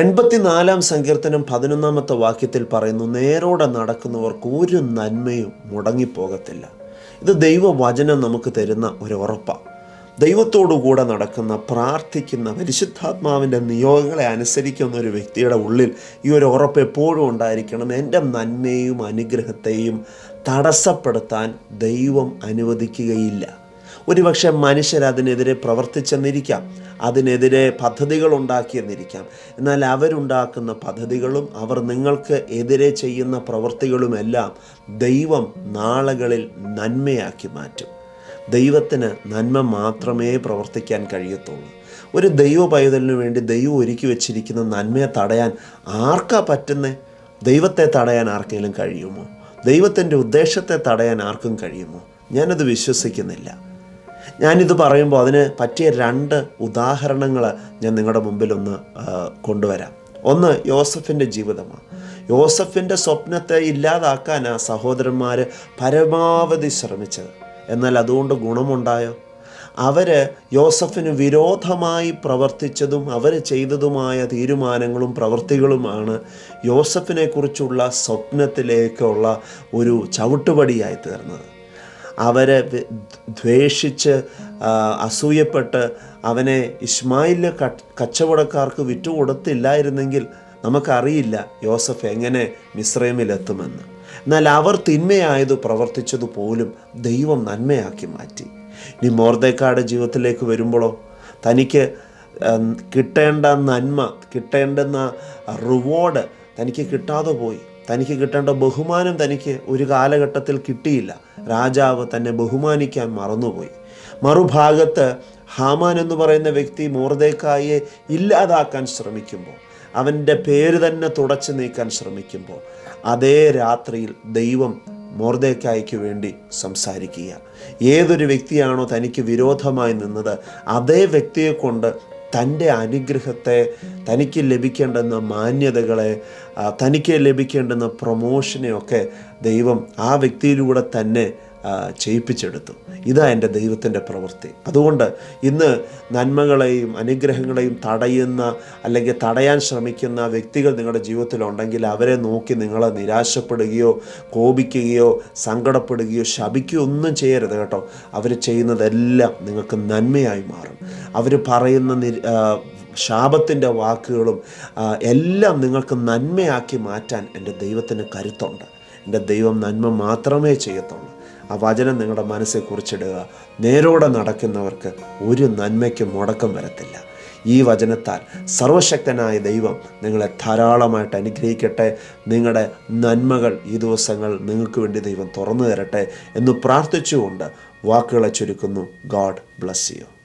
എൺപത്തിനാലാം സങ്കീർത്തനം പതിനൊന്നാമത്തെ വാക്യത്തിൽ പറയുന്നു നേരോടെ നടക്കുന്നവർക്ക് ഒരു നന്മയും മുടങ്ങിപ്പോകത്തില്ല. ഇത് ദൈവവചനം നമുക്ക് തരുന്ന ഒരു ഉറപ്പാണ് ദൈവത്തോടുകൂടെ നടക്കുന്ന പ്രാർത്ഥിക്കുന്ന പരിശുദ്ധാത്മാവിന്റെ നിയോഗങ്ങളെ അനുസരിക്കുന്ന ഒരു വ്യക്തിയുടെ ഉള്ളിൽ ഈ ഒരു ഉറപ്പ് എപ്പോഴും ഉണ്ടായിരിക്കണം. എന്റെ നന്മയും അനുഗ്രഹത്തെയും തടസ്സപ്പെടുത്താൻ ദൈവം അനുവദിക്കുകയില്ല. ഒരുപക്ഷെ മനുഷ്യർ അതിനെതിരെ പ്രവർത്തിച്ചെന്നിരിക്കാം അതിനെതിരെ പദ്ധതികൾ ഉണ്ടാക്കിയെന്നിരിക്കാം എന്നാൽ അവരുണ്ടാക്കുന്ന പദ്ധതികളും അവർ നിങ്ങൾക്ക് എതിരെ ചെയ്യുന്ന പ്രവൃത്തികളുമെല്ലാം ദൈവം നാളുകളിൽ നന്മയാക്കി മാറ്റും. ദൈവത്തിന് നന്മ മാത്രമേ പ്രവർത്തിക്കാൻ കഴിയത്തുള്ളൂ. ഒരു ദൈവ പൈതലിനു വേണ്ടി ദൈവം ഒരുക്കി വെച്ചിരിക്കുന്ന നന്മയെ തടയാൻ ആർക്കാ പറ്റുന്നേ? ദൈവത്തെ തടയാൻ ആർക്കെങ്കിലും കഴിയുമോ? ദൈവത്തിന്റെ ഉദ്ദേശത്തെ തടയാൻ ആർക്കും കഴിയുമോ? ഞാനത് വിശ്വസിക്കുന്നില്ല. ഞാനിത് പറയുമ്പോൾ അതിന് പറ്റിയ രണ്ട് ഉദാഹരണങ്ങൾ ഞാൻ നിങ്ങളുടെ മുമ്പിൽ ഒന്ന് കൊണ്ടുവരാം. ഒന്ന് യോസഫിന്റെ ജീവിതമാണ്. യോസഫിന്റെ സ്വപ്നത്തെ ഇല്ലാതാക്കാൻ ആ സഹോദരന്മാർ പരമാവധി ശ്രമിച്ചത്. എന്നാൽ അതുകൊണ്ട് ഗുണമുണ്ടായോ? അവർ യോസഫിന് വിരോധമായി പ്രവർത്തിച്ചതും അവർ ചെയ്തതുമായ തീരുമാനങ്ങളും പ്രവൃത്തികളുമാണ് യോസഫിനെക്കുറിച്ചുള്ള സ്വപ്നത്തിലേക്കുള്ള ഒരു ചവിട്ടുപടിയായി തീർന്നത്. അവരെ ദ്വേഷിച്ച് അസൂയപ്പെട്ട് അവനെ ഇസ്മായിലിലെ കച്ചവടക്കാർക്ക് വിറ്റുകൊടുത്തില്ലായിരുന്നെങ്കിൽ നമുക്കറിയില്ല യോസഫ് എങ്ങനെ മിശ്രമിലെത്തുമെന്ന് എന്നാൽ അവർ തിന്മയായത് പ്രവർത്തിച്ചത് പോലും ദൈവം നന്മയാക്കി മാറ്റി. ഇനി മോർദേക്കാട് ജീവിതത്തിലേക്ക് വരുമ്പോഴോ? തനിക്ക് കിട്ടേണ്ട നന്മ കിട്ടേണ്ടുന്ന റിവാർഡ് തനിക്ക് കിട്ടാതെ പോയി. തനിക്ക് കിട്ടേണ്ട ബഹുമാനം തനിക്ക് ഒരു കാലഘട്ടത്തിൽ കിട്ടിയില്ല. രാജാവ് തന്നെ ബഹുമാനിക്കാൻ മറന്നുപോയി. മറുഭാഗത്ത് ഹാമാൻ എന്ന് പറയുന്ന വ്യക്തി മോർദേക്കായെ ഇല്ലാതാക്കാൻ ശ്രമിക്കുമ്പോൾ അവന്റെ പേര് തന്നെ തുടച്ചു നീക്കാൻ ശ്രമിക്കുമ്പോൾ അതേ രാത്രിയിൽ ദൈവം മോർദേക്കായ്ക്ക് വേണ്ടി സംസാരിക്കുക. ഏതൊരു വ്യക്തിയാണോ തനിക്ക് വിരോധമായി നിന്നത് അതേ വ്യക്തിയെ കൊണ്ട് തന്റെ അനുഗ്രഹത്തെ തനിക്ക് ലഭിക്കേണ്ടുന്ന മാന്യതകളെ തനിക്ക് ലഭിക്കേണ്ടുന്ന പ്രൊമോഷനെയൊക്കെ ദൈവം ആ വ്യക്തിയിലൂടെ തന്നെ ചെയ്യിപ്പിച്ചെടുത്തു. ഇതാ എന്റെ ദൈവത്തിന്റെ പ്രവൃത്തി. അതുകൊണ്ട് ഇന്ന് നന്മകളെയും അനുഗ്രഹങ്ങളെയും തടയുന്ന അല്ലെങ്കിൽ തടയാൻ ശ്രമിക്കുന്ന വ്യക്തികൾ നിങ്ങളുടെ ജീവിതത്തിലുണ്ടെങ്കിൽ അവരെ നോക്കി നിങ്ങൾ നിരാശപ്പെടുകയോ കോപിക്കുകയോ സങ്കടപ്പെടുകയോ ശപിക്കുകയോ ഒന്നും ചെയ്യരുത് കേട്ടോ. അവർ ചെയ്യുന്നതെല്ലാം നിങ്ങൾക്ക് നന്മയായി മാറും. അവർ പറയുന്ന ശാപത്തിന്റെ വാക്കുകളും എല്ലാം നിങ്ങൾക്ക് നന്മയാക്കി മാറ്റാൻ എന്റെ ദൈവത്തിന് കരുത്തുണ്ട്. എന്റെ ദൈവം നന്മ മാത്രമേ ചെയ്യത്തുള്ളൂ. ആ വചനം നിങ്ങളുടെ മനസ്സിൽ കുറിച്ചിടുക. നേരോടെ നടക്കുന്നവർക്ക് ഒരു നന്മയ്ക്കും മുടക്കം വരത്തില്ല. ഈ വചനത്താൽ സർവശക്തനായ ദൈവം നിങ്ങളെ ധാരാളമായിട്ട് അനുഗ്രഹിക്കട്ടെ. നിങ്ങളുടെ നന്മകൾ ഈ ദിവസങ്ങൾ നിങ്ങൾക്ക് വേണ്ടി ദൈവം തുറന്നു തരട്ടെ എന്ന് പ്രാർത്ഥിച്ചുകൊണ്ട് വാക്കുകളെ ചുരുക്കുന്നു. God bless you.